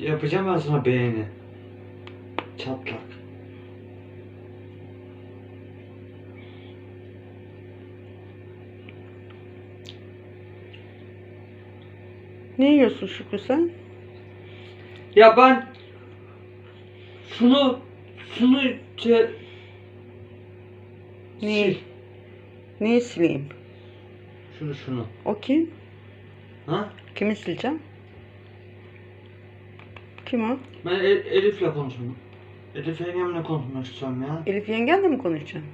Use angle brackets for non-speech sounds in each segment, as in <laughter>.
yapacağım ben sana beğeni. Çatlak. Ne yiyorsun Şükrü sen? Ya ben şunu şunu ce, Neyi? sil. Neyi sileyim? Şunu şunu. O kim? Ha? Kimi sileceğim? Kim o? Ben El- Elif'le konuşuyorum. Elif yengemle konuşmak istiyorum ya. Elif yengenle mi konuşacağım?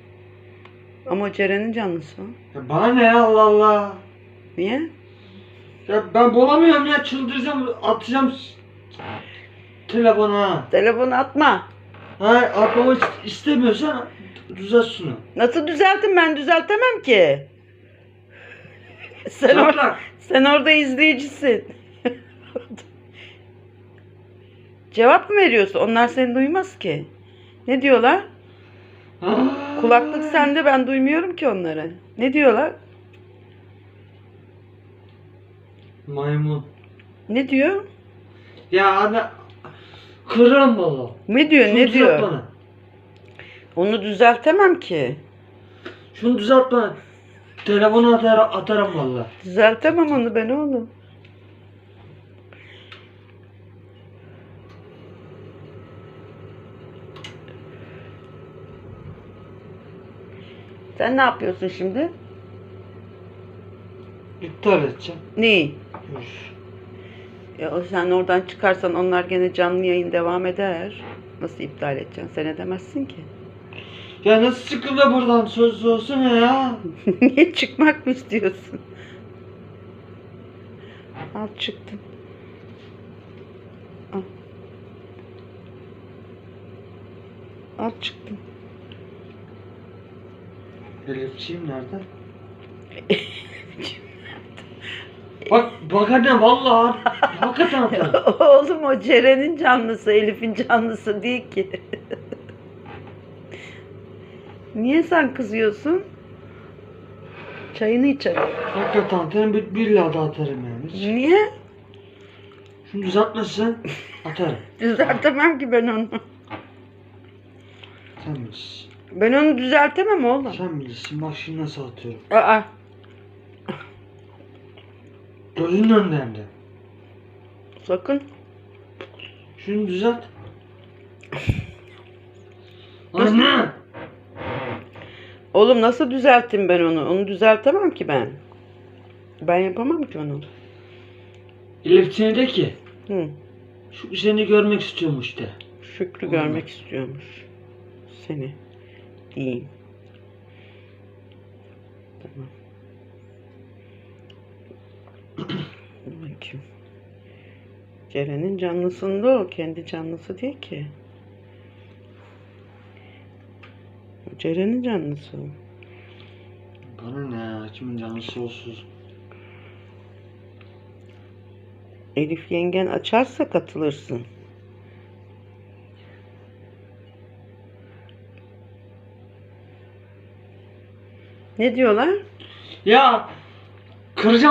Ama o Ceren'in canlısı o. Ya bana ne ya Allah Allah. Niye? Ya ben bulamıyorum ya çıldıracağım atacağım s- telefona. Telefonu atma. Ha atmamı is- istemiyorsan düzelt şunu. Nasıl düzeltin ben düzeltemem ki. Sen, or Çatlak. sen orada izleyicisin. <laughs> Cevap mı veriyorsun? Onlar seni duymaz ki. Ne diyorlar? Kulaklık sende ben duymuyorum ki onları. Ne diyorlar? Maymun. Ne diyor? Ya anne kırarım valla. Ne diyor? Şunu ne düzelt diyor? Bana. Onu düzeltemem ki. Şunu düzelt bana. Telefonu atar, atarım valla. Düzeltemem onu ben oğlum. Sen ne yapıyorsun şimdi? İptal edeceğim. Neyi? Ya o sen oradan çıkarsan onlar gene canlı yayın devam eder. Nasıl iptal edeceksin? Sen edemezsin ki. Ya nasıl çıkıldı buradan söz olsana ya. <laughs> Niye çıkmak mı istiyorsun? Al çıktım. Al. Al çıktım. Elifçiyim nerede? <laughs> Bak bak anne valla hakikaten atarım. <laughs> Oğlum o Ceren'in canlısı, Elif'in canlısı değil ki. <laughs> Niye sen kızıyorsun? Çayını içelim. Hakikaten atarım bir, bir lada atarım yani. Niye? Şunu düzeltmezsen atarım. Düzeltemem ki ben onu. Sen. Ben onu düzeltemem oğlum. Sen bilirsin bak şimdi nasıl atıyorum. Aa, Gözünün önünde hem de. sakın. Şunu düzelt. <laughs> Anne! Oğlum nasıl düzelttim ben onu? Onu düzeltemem ki ben. Ben yapamam ki onu. Elif seni de ki Hı. şu seni görmek istiyormuş de. Şükrü Olmaz. görmek istiyormuş. Seni. Diyeyim. Tamam. Bakayım. Ceren'in canlısında o. Kendi canlısı değil ki. O Ceren'in canlısı. Bana ne ya kimin canlısı olsun. Elif yengen açarsa katılırsın. Ne diyorlar? Ya kıracağım.